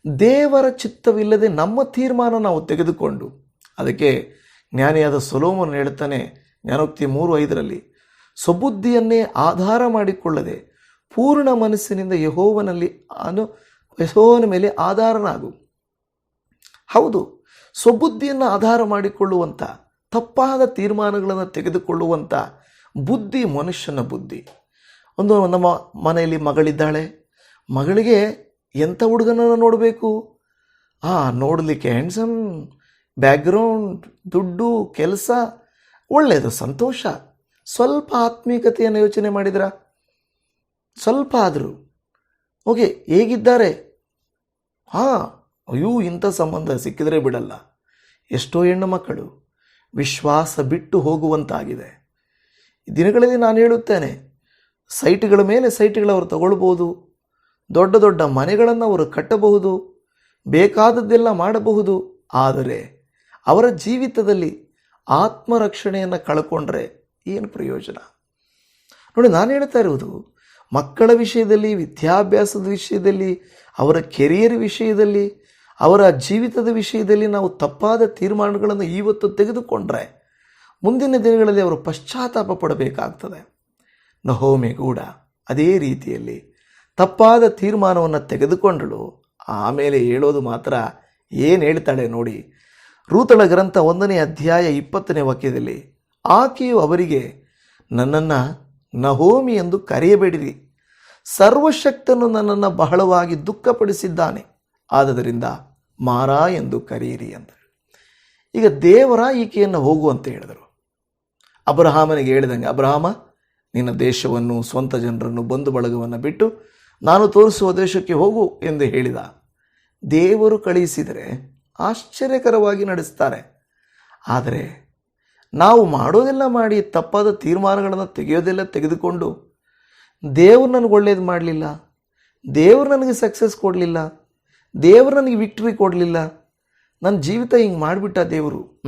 ದೇವರ ಚಿತ್ತವಿಲ್ಲದೆ ನಮ್ಮ ತೀರ್ಮಾನ ನಾವು ತೆಗೆದುಕೊಂಡು, ಅದಕ್ಕೆ ಜ್ಞಾನಿಯಾದ ಸೊಲೋಮನ್ ಹೇಳ್ತಾನೆ, ಜ್ಞಾನೋಕ್ತಿ ಮೂರು ಐದರಲ್ಲಿ, ಸ್ವಬುದ್ಧಿಯನ್ನೇ ಆಧಾರ ಮಾಡಿಕೊಳ್ಳದೆ ಪೂರ್ಣ ಮನಸ್ಸಿನಿಂದ ಯಹೋವನಲ್ಲಿ ಅನು, ಯಹೋವನ ಮೇಲೆ ಆಧಾರನಾಗು. ಹೌದು, ಸ್ವಬುದ್ಧಿಯನ್ನು ಆಧಾರ ಮಾಡಿಕೊಳ್ಳುವಂಥ ತಪ್ಪಾದ ತೀರ್ಮಾನಗಳನ್ನು ತೆಗೆದುಕೊಳ್ಳುವಂಥ ಬುದ್ಧಿ, ಮನುಷ್ಯನ ಬುದ್ಧಿ. ಒಂದು ನಮ್ಮ ಮನೆಯಲ್ಲಿ ಮಗಳಿದ್ದಾಳೆ. ಮಗಳಿಗೆ ಎಂಥ ಹುಡುಗನನ್ನು ನೋಡಬೇಕು? ಆ, ನೋಡಲಿಕ್ಕೆ ಹ್ಯಾಂಡ್ಸಮ್ ಬ್ಯಾಕ್ಗ್ರೌಂಡ್ ದುಡ್ಡು, ಕೆಲಸ, ಒಳ್ಳೆಯದು, ಸಂತೋಷ. ಸ್ವಲ್ಪ ಆತ್ಮೀಕತೆಯನ್ನು ಯೋಚನೆ ಮಾಡಿದ್ರ? ಸ್ವಲ್ಪ ಆದರೂ. ಓಕೆ, ಹೇಗಿದ್ದಾರೆ? ಹಾಂ, ಅಯ್ಯೋ, ಇಂಥ ಸಂಬಂಧ ಸಿಕ್ಕಿದರೆ ಬಿಡಲ್ಲ. ಎಷ್ಟೋ ಹೆಣ್ಣು ಮಕ್ಕಳು. ವಿಶ್ವಾಸ ಬಿಟ್ಟು ಹೋಗುವಂತಾಗಿದೆ. ದಿನಗಳಲ್ಲಿ ನಾನು ಹೇಳುತ್ತೇನೆ, ಸೈಟ್ಗಳ ಮೇಲೆ ಸೈಟ್ಗಳವರು ತಗೊಳ್ಬೋದು ದೊಡ್ಡ ದೊಡ್ಡ ಮನೆಗಳನ್ನು ಅವರು ಕಟ್ಟಬಹುದು, ಬೇಕಾದದ್ದೆಲ್ಲ ಮಾಡಬಹುದು, ಆದರೆ ಅವರ ಜೀವಿತದಲ್ಲಿ ಆತ್ಮರಕ್ಷಣೆಯನ್ನು ಕಳ್ಕೊಂಡ್ರೆ ಏನು ಪ್ರಯೋಜನ? ನೋಡಿ, ನಾನು ಹೇಳ್ತಾ ಇರುವುದು, ಮಕ್ಕಳ ವಿಷಯದಲ್ಲಿ, ವಿದ್ಯಾಭ್ಯಾಸದ ವಿಷಯದಲ್ಲಿ, ಅವರ ಕೆರಿಯರ್ ವಿಷಯದಲ್ಲಿ ಅವರ ಜೀವಿತದ ವಿಷಯದಲ್ಲಿ ನಾವು ತಪ್ಪಾದ ತೀರ್ಮಾನಗಳನ್ನು ಇವತ್ತು ತೆಗೆದುಕೊಂಡ್ರೆ ಮುಂದಿನ ದಿನಗಳಲ್ಲಿ ಅವರು ಪಶ್ಚಾತ್ತಾಪ ಪಡಬೇಕಾಗ್ತದೆ. ನಹೋಮೆಗೂಡ ಅದೇ ರೀತಿಯಲ್ಲಿ ತಪ್ಪಾದ ತೀರ್ಮಾನವನ್ನು ತೆಗೆದುಕೊಂಡಳು. ಆಮೇಲೆ ಹೇಳೋದು ಮಾತ್ರ ಏನು ಹೇಳ್ತಾಳೆ ನೋಡಿ. ರೂತಳ ಗ್ರಂಥ ಒಂದನೇ ಅಧ್ಯಾಯ ಇಪ್ಪತ್ತನೇ ವಾಕ್ಯದಲ್ಲಿ, ಆಕೆಯು ಅವರಿಗೆ, ನನ್ನನ್ನು ನಹೋಮಿ ಎಂದು ಕರೆಯಬೇಡಿರಿ. ಸರ್ವಶಕ್ತನು ನನ್ನನ್ನು ಬಹಳವಾಗಿ ದುಃಖಪಡಿಸಿದ್ದಾನೆ. ಆದದರಿಂದ ಮಾರಾ ಎಂದು ಕರೆಯಿರಿ ಅಂತ ಈಗ ದೇವರ ಈಕೆಯನ್ನು ಹೋಗು ಅಂತ ಹೇಳಿದರು. ಅಬ್ರಹಾಮನಿಗೆ ಹೇಳಿದಂಗೆ, ಅಬ್ರಹಾಮ, ನಿನ್ನ ದೇಶವನ್ನು, ಸ್ವಂತ ಜನರನ್ನು, ಬಂಧು ಬಳಗವನ್ನು ಬಿಟ್ಟು ನಾನು ತೋರಿಸುವ ದೇಶಕ್ಕೆ ಹೋಗು ಎಂದು ಹೇಳಿದ. ದೇವರು ಕಳುಹಿಸಿದರೆ ಆಶ್ಚರ್ಯಕರವಾಗಿ ನಡೆಸ್ತಾರೆ. ಆದರೆ ನಾವು ಮಾಡೋದೆಲ್ಲ ಮಾಡಿ ತಪ್ಪಾದ ತೀರ್ಮಾನಗಳನ್ನು ತೆಗೆಯೋದೆಲ್ಲ ತೆಗೆದುಕೊಂಡು ದೇವರು ನನಗೆ ಒಳ್ಳೇದು ಮಾಡಲಿಲ್ಲ, ದೇವರು ನನಗೆ ಸಕ್ಸಸ್ ಕೊಡಲಿಲ್ಲ ದೇವರು ನನಗೆ ವಿಕ್ಟ್ರಿ ಕೊಡಲಿಲ್ಲ. ನನ್ನ ಜೀವಿತ ಹಿಂಗೆ ಮಾಡಿಬಿಟ್ಟ ದೇವರು.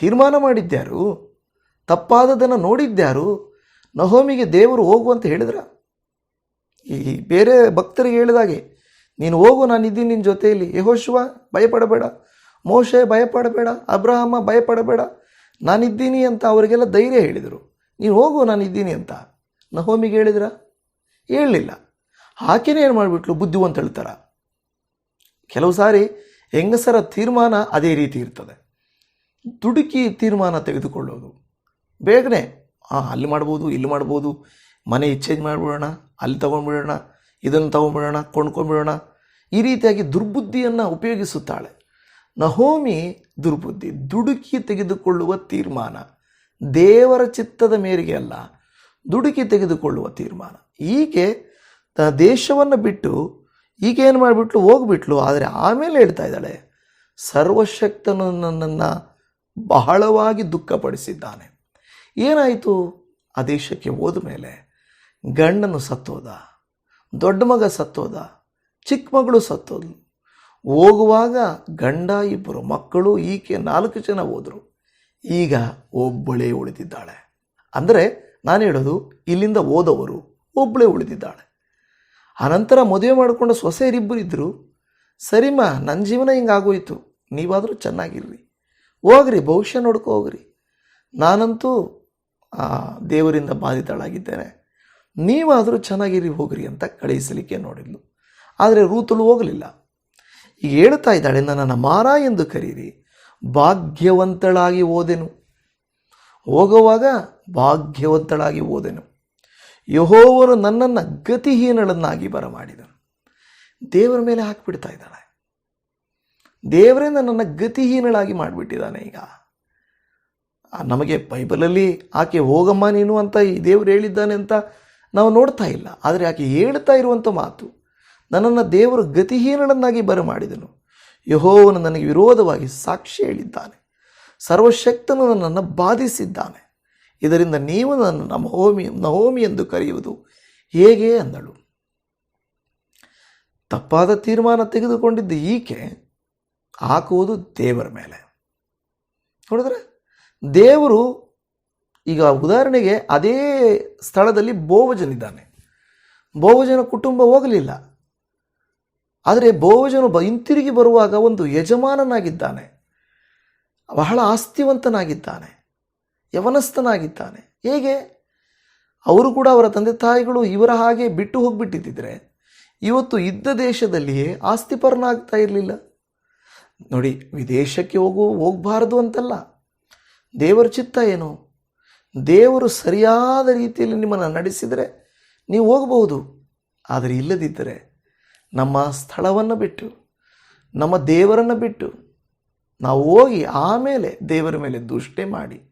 ತೀರ್ಮಾನ ಮಾಡಿದ್ದ್ಯಾರು ತಪ್ಪಾದದನ್ನು ನೋಡಿದ್ದ್ಯಾರು ನಹೋಮಿಗೆ ದೇವರು ಹೋಗು ಅಂತ ಹೇಳಿದ್ರ? ಈ ಬೇರೆ ಭಕ್ತರಿಗೆ ಹೇಳಿದಾಗೆ ನೀನು ಹೋಗು ನಾನು ಇದ್ದೀನಿ ನಿನ್ನ ಜೊತೆಯಲ್ಲಿ. ಯಹೋಶುವ ಭಯಪಡಬೇಡ. ಮೋಶೆ ಭಯಪಡಬೇಡ. ಅಬ್ರಹಮ ಭಯಪಡಬೇಡ. ನಾನಿದ್ದೀನಿ ಅಂತ ಅವರಿಗೆಲ್ಲ ಧೈರ್ಯ ಹೇಳಿದರು. ನೀನು ಹೋಗು ನಾನು ಇದ್ದೀನಿ ಅಂತ. ನಹೋಮಿಗೆ ಹೇಳಿದ್ರ? ಹೇಳಲಿಲ್ಲ. ಆಕೆನೇ ಏನು ಮಾಡಿಬಿಟ್ಲು? ಬುದ್ಧಿವಂತ ಹೇಳ್ತಾರ. ಕೆಲವು ಸಾರಿ ಹೆಂಗಸರ ತೀರ್ಮಾನ ಅದೇ ರೀತಿ ಇರ್ತದೆ. ದುಡುಕಿ ತೀರ್ಮಾನ ತೆಗೆದುಕೊಳ್ಳೋದು. ಬೇಗನೆ ಹಾಂ ಅಲ್ಲಿ ಮಾಡ್ಬೋದು, ಇಲ್ಲಿ ಮಾಡ್ಬೋದು. ಮನೆ ಎಕ್ಸ್ಚೇಂಜ್ ಮಾಡಿಬಿಡೋಣ, ಅಲ್ಲಿ ತೊಗೊಂಡ್ಬಿಡೋಣ, ಇದನ್ನು ತೊಗೊಂಡ್ಬಿಡೋಣ, ಕೊಂಡ್ಕೊಂಡ್ಬಿಡೋಣ. ಈ ರೀತಿಯಾಗಿ ದುರ್ಬುದ್ಧಿಯನ್ನು ಉಪಯೋಗಿಸುತ್ತಾಳೆ. ನಹೋಮಿ ದುರ್ಬುದ್ಧಿ, ದುಡುಕಿ ತೆಗೆದುಕೊಳ್ಳುವ ತೀರ್ಮಾನ. ದೇವರ ಚಿತ್ತದ ಮೇರೆಗೆ ಅಲ್ಲ, ದುಡುಕಿ ತೆಗೆದುಕೊಳ್ಳುವ ತೀರ್ಮಾನ. ಈಕೆ ತ ದೇಶವನ್ನು ಬಿಟ್ಟು ಈಕೆ ಏನು ಮಾಡಿಬಿಟ್ಲು, ಹೋಗ್ಬಿಟ್ಲು. ಆದರೆ ಆಮೇಲೆ ಹೇಳ್ತಾ ಇದ್ದಾಳೆ, ಸರ್ವಶಕ್ತನು ನನ್ನನ್ನು ಬಹಳವಾಗಿ ದುಃಖಪಡಿಸಿದ್ದಾನೆ. ಏನಾಯಿತು? ಆ ದೇಶಕ್ಕೆ ಹೋದ ಮೇಲೆ ಗಂಡನು ಸತ್ತೋದ, ದೊಡ್ಡ ಮಗ ಸತ್ತೋದ, ಚಿಕ್ಕ ಮಗಳು ಸತ್ತೋದ್ಲು ಹೋಗುವಾಗ ಗಂಡ, ಇಬ್ಬರು ಮಕ್ಕಳು, ಈಕೆ ನಾಲ್ಕು ಜನ ಹೋದರು. ಈಗ ಒಬ್ಬಳೇ ಉಳಿದಿದ್ದಾಳೆ. ಅಂದರೆ ನಾನು ಹೇಳೋದು, ಇಲ್ಲಿಂದ ಹೋದವರು ಒಬ್ಬಳೇ ಉಳಿದಿದ್ದಾಳೆ. ಆನಂತರ ಮದುವೆ ಮಾಡಿಕೊಂಡು ಸೊಸೆಯರಿಬ್ಬರಿದ್ದರು ಸರಿಮ್ಮ ನನ್ನ ಜೀವನ ಹಿಂಗಾಗೋಯ್ತು, ನೀವಾದರೂ ಚೆನ್ನಾಗಿರ್ರಿ. ಹೋಗ್ರಿ, ಭವಿಷ್ಯ ನೋಡ್ಕೊ ಹೋಗ್ರಿ. ನಾನಂತೂ ದೇವರಿಂದ ಬಾಧಿತಳಾಗಿದ್ದೇನೆ. ನೀವಾದರೂ ಚೆನ್ನಾಗಿರಿ ಹೋಗ್ರಿ ಅಂತ ಕಳುಹಿಸಲಿಕ್ಕೆ ನೋಡಿದ್ಲು. ಆದರೆ ರೂತಲು ಹೋಗಲಿಲ್ಲ. ಈಗ ಹೇಳ್ತಾ ಇದ್ದಾಳೆ, ನನ್ನನ್ನು ಮಾರ ಎಂದು ಕರೀರಿ, ಭಾಗ್ಯವಂತಳಾಗಿ ಓದೆನು ಹೋಗುವಾಗ ಭಾಗ್ಯವಂತಳಾಗಿ ಓದೆನು ಯಹೋವನು ನನ್ನನ್ನು ಗತಿಹೀನಳನ್ನಾಗಿ ಬರಮಾಡಿದನು. ದೇವರ ಮೇಲೆ ಹಾಕಿಬಿಡ್ತಾ ಇದ್ದಾಳೆ ದೇವರೇ ನನ್ನನ್ನು ಗತಿಹೀನಳಾಗಿ ಮಾಡಿಬಿಟ್ಟಿದ್ದಾನೆ ಈಗ. ನಮಗೆ ಬೈಬಲಲ್ಲಿ ಆಕೆ ಹೋಗಮ್ಮ ನೀನು ಅಂತ ಈ ದೇವರು ಹೇಳಿದ್ದಾನೆ ಅಂತ ನಾವು ನೋಡ್ತಾ ಇಲ್ಲ. ಆದರೆ ಆಕೆ ಹೇಳ್ತಾ ಇರುವಂಥ ಮಾತು, ನನ್ನನ್ನು ದೇವರು ಗತಿಹೀನಳನ್ನಾಗಿ ಬರಮಾಡಿದನು. ಯಹೋವನು ನನಗೆ ವಿರೋಧವಾಗಿ ಸಾಕ್ಷಿ ಹೇಳಿದ್ದಾನೆ. ಸರ್ವಶಕ್ತನು ನನ್ನನ್ನು ಬಾಧಿಸಿದ್ದಾನೆ. ಇದರಿಂದ ನೀವು ನನ್ನ ನಮಹೋಮಿ ನಹೋಮಿ ಎಂದು ಕರೆಯುವುದು ಹೇಗೆ ಅಂದಳು. ತಪ್ಪಾದ ತೀರ್ಮಾನ ತೆಗೆದುಕೊಂಡಿದ್ದ ಈಕೆ ಹಾಕುವುದು ದೇವರ ಮೇಲೆ. ನೋಡಿದ್ರೆ ದೇವರು ಈಗ ಉದಾಹರಣೆಗೆ ಅದೇ ಸ್ಥಳದಲ್ಲಿ ಬೋವಜನಿದ್ದಾನೆ. ಬೋವಜನ ಕುಟುಂಬ ಹೋಗಲಿಲ್ಲ. ಆದರೆ ಬೋವಜನು ಹಿಂತಿರುಗಿ ಬರುವಾಗ ಒಂದು ಯಜಮಾನನಾಗಿದ್ದಾನೆ. ಬಹಳ ಆಸ್ತಿವಂತನಾಗಿದ್ದಾನೆ. ಯವನಸ್ಥನಾಗಿದ್ದಾನೆ. ಹೇಗೆ? ಅವರು ಕೂಡ ಅವರ ತಂದೆ ತಾಯಿಗಳು ಇವರ ಹಾಗೆ ಬಿಟ್ಟು ಹೋಗಿಬಿಟ್ಟಿದ್ದರೆ ಇವತ್ತು ಇದ್ದ ದೇಶದಲ್ಲಿಯೇ ಆಸ್ತಿಪರನಾಗ್ತಾ ಇರಲಿಲ್ಲ. ನೋಡಿ, ವಿದೇಶಕ್ಕೆ ಹೋಗು, ಹೋಗಬಾರ್ದು ಅಂತಲ್ಲ. ದೇವರ ಚಿತ್ತ ಏನು? ದೇವರು ಸರಿಯಾದ ರೀತಿಯಲ್ಲಿ ನಿಮ್ಮನ್ನು ನಡೆಸಿದರೆ ನೀವು ಹೋಗಬಹುದು. ಆದರೆ ಇಲ್ಲದಿದ್ದರೆ ನಮ್ಮ ಸ್ಥಳವನ್ನು ಬಿಟ್ಟು, ನಮ್ಮ ದೇವರನ್ನು ಬಿಟ್ಟು ನಾವು ಹೋಗಿ ಆಮೇಲೆ ದೇವರ ಮೇಲೆ ದುಷ್ಟೆ ಮಾಡಿ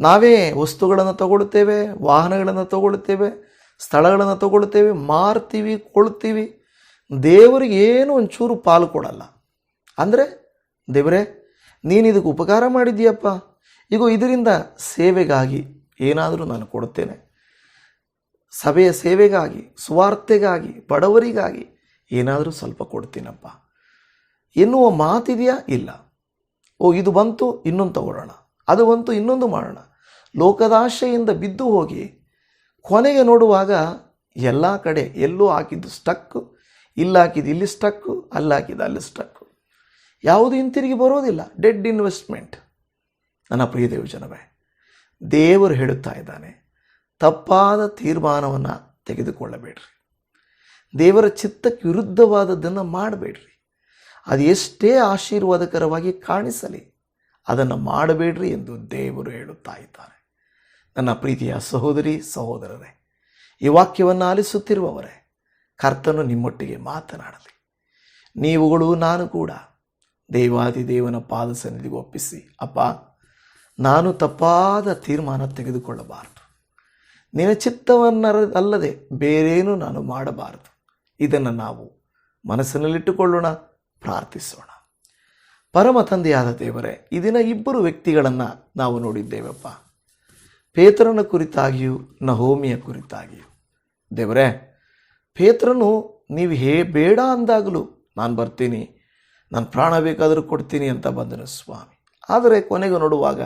ನಾವೇ ವಸ್ತುಗಳನ್ನು ತಗೊಳ್ತೇವೆ, ವಾಹನಗಳನ್ನು ತಗೊಳ್ತೇವೆ, ಸ್ಥಳಗಳನ್ನು ತಗೊಳ್ತೇವೆ, ಮಾರ್ತೀವಿ, ಕೊಳ್ತೀವಿ. ದೇವರಿಗೆ ಏನು ಒಂಚೂರು ಪಾಲು ಕೊಡಲ್ಲ. ಅಂದರೆ, ದೇವರೇ, ನೀನು ಇದಕ್ಕೆ ಉಪಕಾರ ಮಾಡಿದ್ದೀಯಪ್ಪ. ಈಗ ಇದರಿಂದ ಸೇವೆಗಾಗಿ ಏನಾದರೂ ನಾನು ಕೊಡುತ್ತೇನೆ. ಸಭೆಯ ಸೇವೆಗಾಗಿ, ಸುವಾರ್ತೆಗಾಗಿ, ಬಡವರಿಗಾಗಿ ಏನಾದರೂ ಸ್ವಲ್ಪ ಕೊಡ್ತೀನಪ್ಪ. ಎನ್ನುವ ಮಾತಿದೆಯಾ? ಇಲ್ಲ. ಓ, ಇದು ಬಂತು, ಇನ್ನೊಂದು ತಗೊಳ್ಳೋಣ. ಅದು ಬಂತು ಇನ್ನೊಂದು ಮಾಡೋಣ ಲೋಕದಾಶೆಯಿಂದ ಬಿದ್ದು ಹೋಗಿ ಕೊನೆಗೆ ನೋಡುವಾಗ ಎಲ್ಲ ಕಡೆ ಎಲ್ಲೂ ಹಾಕಿದ್ದು ಸ್ಟಕ್ಕು ಇಲ್ಲಿ ಹಾಕಿದ್ದು ಇಲ್ಲಿ ಸ್ಟಕ್ಕು ಅಲ್ಲಿ ಹಾಕಿದ್ದು ಅಲ್ಲಿ ಸ್ಟಕ್ಕು ಯಾವುದು ಹಿಂತಿರುಗಿ ಬರೋದಿಲ್ಲ. ಡೆಡ್ ಇನ್ವೆಸ್ಟ್ಮೆಂಟ್ ನನ್ನ ಪ್ರಿಯ ದೇವಜನವೇ ದೇವರು ಹೇಳುತ್ತಾ ಇದ್ದಾನೆ, ತಪ್ಪಾದ ತೀರ್ಮಾನವನ್ನು ತೆಗೆದುಕೊಳ್ಳಬೇಡ್ರಿ. ದೇವರ ಚಿತ್ತಕ್ಕೆ ವಿರುದ್ಧವಾದದ್ದನ್ನು ಮಾಡಬೇಡ್ರಿ. ಅದು ಎಷ್ಟೇ ಆಶೀರ್ವಾದಕರವಾಗಿ ಕಾಣಿಸಲಿ ಅದನ್ನು ಮಾಡಬೇಡ್ರಿ ಎಂದು ದೇವರು ಹೇಳುತ್ತಾ ಇದ್ದಾರೆ ನನ್ನ ಪ್ರೀತಿಯ ಸಹೋದರಿ, ಸಹೋದರರೇ, ಈ ವಾಕ್ಯವನ್ನು ಆಲಿಸುತ್ತಿರುವವರೇ, ಕರ್ತನು ನಿಮ್ಮೊಟ್ಟಿಗೆ ಮಾತನಾಡಲಿ. ನೀವುಗಳು ನಾನು ಕೂಡ ದೇವಾದಿ ದೇವನ ಪಾದ ಸನ್ನಿಧಿಗೆ ಒಪ್ಪಿಸಿ, ಅಪ್ಪ, ನಾನು ತಪ್ಪಾದ ತೀರ್ಮಾನ ತೆಗೆದುಕೊಳ್ಳಬಾರದು. ನಿನ್ನ ಚಿತ್ತವನ್ನರ ಅಲ್ಲದೆ ಬೇರೇನೂ ನಾನು ಮಾಡಬಾರದು. ಇದನ್ನು ನಾವು ಮನಸ್ಸಿನಲ್ಲಿಟ್ಟುಕೊಳ್ಳೋಣ, ಪ್ರಾರ್ಥಿಸೋಣ. ಪರಮ ತಂದೆಯಾದ ದೇವರೇ, ಈ ದಿನ ಇಬ್ಬರು ವ್ಯಕ್ತಿಗಳನ್ನು ನಾವು ನೋಡಿದ್ದೇವಪ್ಪ. ಪೇತ್ರನ ಕುರಿತಾಗಿಯೂ, ನಹೋಮಿಯ ಕುರಿತಾಗಿಯೂ. ದೇವರೇ, ಪೇತ್ರನು ನೀವು ಹೇ, ಬೇಡ ಅಂದಾಗಲೂ ನಾನು ಬರ್ತೀನಿ, ನಾನು ಪ್ರಾಣ ಬೇಕಾದರೂ ಕೊಡ್ತೀನಿ ಅಂತ ಬಂದನು ಸ್ವಾಮಿ. ಆದರೆ ಕೊನೆಗೆ ನೋಡುವಾಗ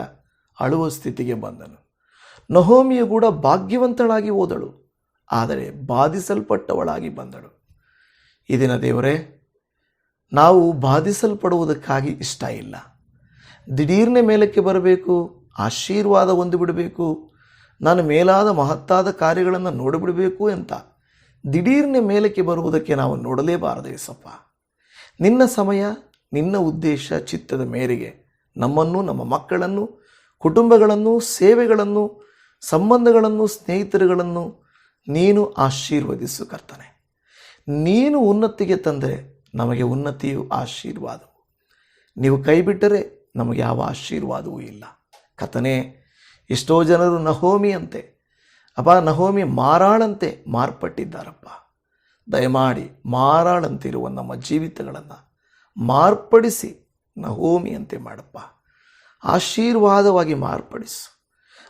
ಅಳುವ ಸ್ಥಿತಿಗೆ ಬಂದನು. ನಹೋಮಿಯು ಕೂಡ ಭಾಗ್ಯವಂತಳಾಗಿ ಹೋದಳು, ಆದರೆ ಬಾಧಿಸಲ್ಪಟ್ಟವಳಾಗಿ ಬಂದಳು. ಇದಿನ ದಿನ ದೇವರೇ ನಾವು ಬಾಧಿಸಲ್ಪಡುವುದಕ್ಕಾಗಿ ಇಷ್ಟ ಇಲ್ಲ. ದಿಢೀರ್ನೆ ಮೇಲಕ್ಕೆ ಬರಬೇಕು, ಆಶೀರ್ವಾದ ಹೊಂದಿಬಿಡಬೇಕು ನಾನು ಮೇಲಾದ ಮಹತ್ತಾದ ಕಾರ್ಯಗಳನ್ನು ನೋಡಿಬಿಡಬೇಕು ಅಂತ ದಿಢೀರ್ನೆ ಮೇಲಕ್ಕೆ ಬರುವುದಕ್ಕೆ ನಾವು ನೋಡಲೇಬಾರದು ಯಸಪ್ಪ ನಿನ್ನ ಸಮಯ, ನಿನ್ನ ಉದ್ದೇಶ ಚಿತ್ತದ ಮೇರೆಗೆ ನಮ್ಮನ್ನು, ನಮ್ಮ ಮಕ್ಕಳನ್ನು, ಕುಟುಂಬಗಳನ್ನು, ಸೇವೆಗಳನ್ನು, ಸಂಬಂಧಗಳನ್ನು, ಸ್ನೇಹಿತರುಗಳನ್ನು ನೀನು ಆಶೀರ್ವದಿಸು ಕರ್ತನೆ. ನೀನು ಉನ್ನತಿಗೆ ತಂದರೆ ನಮಗೆ ಉನ್ನತಿಯು ಆಶೀರ್ವಾದವು. ನೀವು ಕೈಬಿಟ್ಟರೆ ನಮಗೆ ಯಾವ ಆಶೀರ್ವಾದವೂ ಇಲ್ಲ. ಕಥನೆ ಎಷ್ಟೋ ಜನರು ನಹೋಮಿಯಂತೆ ಅಪ್ಪ ನಹೋಮಿ ಮಾರಾಳಂತೆ ಮಾರ್ಪಟ್ಟಿದ್ದಾರಪ್ಪ. ದಯಮಾಡಿ ಮಾರಾಳಂತಿರುವ ನಮ್ಮ ಜೀವಿತಗಳನ್ನು ಮಾರ್ಪಡಿಸಿ ನಹೋಮಿಯಂತೆ ಮಾಡಪ್ಪ. ಆಶೀರ್ವಾದವಾಗಿ ಮಾರ್ಪಡಿಸು.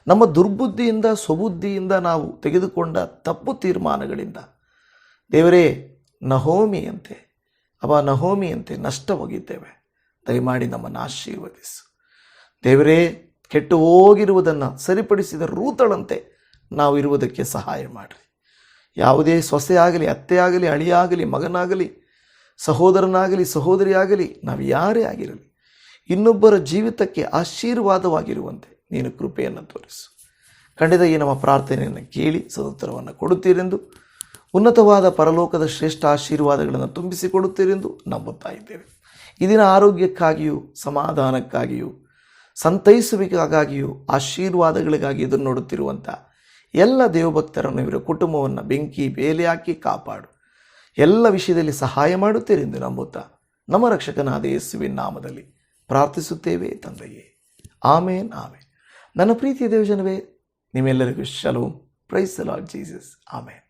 ನಮ್ಮ ದುರ್ಬುದ್ಧಿಯಿಂದ, ಸ್ವಬುದ್ಧಿಯಿಂದ ನಾವು ತೆಗೆದುಕೊಂಡ ತಪ್ಪು ತೀರ್ಮಾನಗಳಿಂದ. ದೇವರೇ, ನಹೋಮಿಯಂತೆ ಅವ ನಹೋಮಿಯಂತೆ ನಷ್ಟ ಹೋಗಿದ್ದೇವೆ ದಯಮಾಡಿ ನಮ್ಮನ್ನು ಆಶೀರ್ವದಿಸು. ದೇವರೇ ಕೆಟ್ಟು ಹೋಗಿರುವುದನ್ನು ಸರಿಪಡಿಸಿದ ರೂತಳಂತೆ ನಾವು ಇರುವುದಕ್ಕೆ ಸಹಾಯ ಮಾಡಿರಿ. ಯಾವುದೇ ಸೊಸೆ ಆಗಲಿ, ಅತ್ತೆ ಆಗಲಿ ಅಳಿಯಾಗಲಿ ಮಗನಾಗಲಿ, ಸಹೋದರನಾಗಲಿ, ಸಹೋದರಿಯಾಗಲಿ, ನಾವು ಯಾರೇ ಆಗಿರಲಿ, ಇನ್ನೊಬ್ಬರ ಜೀವಿತಕ್ಕೆ ಆಶೀರ್ವಾದವಾಗಿರುವಂತೆ ನೀನು ಕೃಪೆಯನ್ನು ತೋರಿಸು. ಖಂಡಿತ ಈ ನಮ್ಮ ಪ್ರಾರ್ಥನೆಯನ್ನು ಕೇಳಿ ಸದುತ್ತರವನ್ನು ಕೊಡುತ್ತೀರೆಂದು ಉನ್ನತವಾದ ಪರಲೋಕದ ಶ್ರೇಷ್ಠ ಆಶೀರ್ವಾದಗಳನ್ನು ತುಂಬಿಸಿಕೊಡುತ್ತೀರೆಂದು ನಂಬುತ್ತಾ ಇದ್ದೇವೆ. ಇದಿನ ಆರೋಗ್ಯಕ್ಕಾಗಿಯೂ, ಸಮಾಧಾನಕ್ಕಾಗಿಯೂ, ಸಂತೈಸುವಿಕೆಗಾಗಿಯೂ, ಆಶೀರ್ವಾದಗಳಿಗಾಗಿ ಎದುರು ನೋಡುತ್ತಿರುವಂಥ ಎಲ್ಲ ದೇವಭಕ್ತರನ್ನು ಇವರ ಕುಟುಂಬವನ್ನು ಬೆಂಕಿ, ಬೇಲೆ ಹಾಕಿ ಕಾಪಾಡು. ಎಲ್ಲ ವಿಷಯದಲ್ಲಿ ಸಹಾಯ ಮಾಡುತ್ತೀರೆಂದು ನಂಬುತ್ತಾ ನಮ್ಮ ರಕ್ಷಕನಾದ ಯೇಸುವಿನ ನಾಮದಲ್ಲಿ ಪ್ರಾರ್ಥಿಸುತ್ತೇವೆ ತಂದೆಯೇ. ಆಮೇನ್ ಆಮೇನ್. ನನ್ನ ಪ್ರೀತಿಯ ದೇವಜನವೇ, ನಿಮ್ಮೆಲ್ಲರಿಗೂ ಶಲೋ. ಪ್ರೈಸ್ ಲಾರ್ಡ್ ಜೀಸಸ್ ಆಮೇನ್